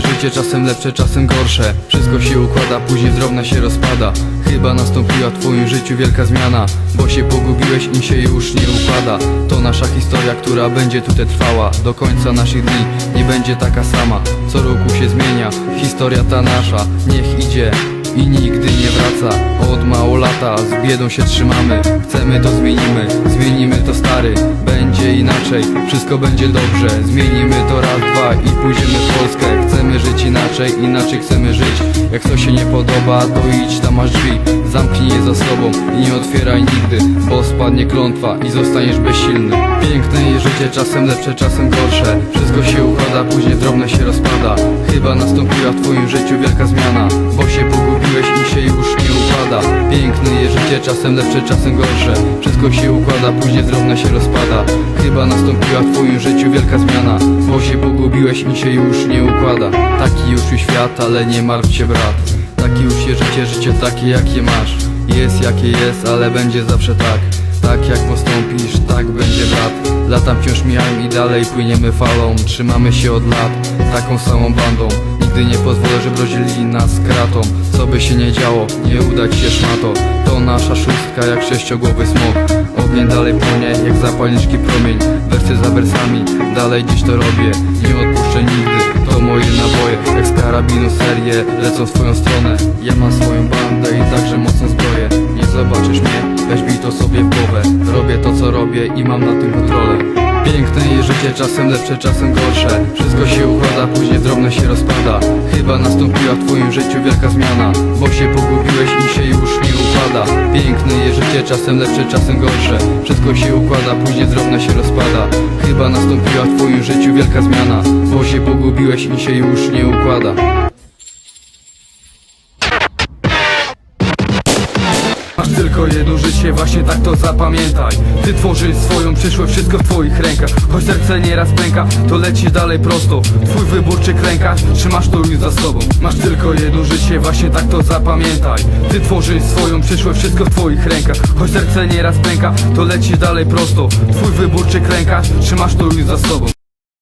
życie czasem lepsze, czasem gorsze. Wszystko się układa, później drobna się rozpada. Chyba nastąpiła w twoim życiu wielka zmiana Bo się pogubiłeś i się już nie układa. To nasza historia, która będzie tutaj trwała Do końca naszych dni nie będzie taka sama. Co roku się zmienia, historia ta nasza. Niech idzie i nigdy nie wraca. Od mało lata z biedą się trzymamy. Chcemy to zmienimy, zmienimy to stary. Będzie inaczej, wszystko będzie dobrze. Zmienimy to raz, dwa i pójdziemy w Polskę. Chcemy żyć inaczej, inaczej chcemy żyć. Jak coś się nie podoba, to idź tam masz drzwi. Zamknij je za sobą i nie otwieraj nigdy Bo spadnie klątwa i zostaniesz bezsilny. Piękne jest życie, czasem lepsze, czasem gorsze. Wszystko się układa, później drobne się rozpada. Chyba nastąpiła w twoim życiu wielka zmiana życie, czasem lepsze, czasem gorsze. Wszystko się układa, później drobne się rozpada. Chyba nastąpiła w twoim życiu wielka zmiana. Bo się pogubiłeś i się już nie układa. Taki już już świat, ale nie martw się brat. Takie już się życie, życie takie jakie masz. Jest jakie jest, ale będzie zawsze tak. Tak jak postąpisz, tak będzie brat. Lata wciąż mijają i dalej płyniemy falą. Trzymamy się od lat, taką samą bandą Nigdy nie pozwolę, żeby rozdzielili nas kratą. Co by się nie działo, nie udać się szmato. To nasza szóstka jak sześciogłowy smok. Ogień dalej płonie jak zapalniczki promień. Wersy za wersami, dalej dziś to robię. Nie odpuszczę nigdy, to moje naboje Jak z karabinu serie, lecą w twoją stronę. Ja mam swoją bandę i także co robię i mam na tym kontrolę. Piękne jest życie, czasem lepsze, czasem gorsze. Wszystko się układa, później drobne się rozpada. Chyba nastąpiła w twoim życiu wielka zmiana. Bo się pogubiłeś i się już nie układa. Piękne jest życie, czasem lepsze, czasem gorsze. Wszystko się układa, później drobne się rozpada. Chyba nastąpiła w twoim życiu wielka zmiana. Bo się pogubiłeś i się już nie układa tylko jedno życie, właśnie tak to zapamiętaj. Ty tworzysz swoją przyszłość, wszystko w twoich rękach. Choć serce nieraz pęka, to lecisz dalej prosto. Twój wybór czy klękasz, trzymasz to już za sobą. Masz tylko jedno życie, właśnie tak to zapamiętaj. Ty tworzysz swoją przyszłość, wszystko w twoich rękach. Choć serce nieraz pęka, to lecisz dalej prosto. Twój wybór czy klękasz, trzymasz to już za sobą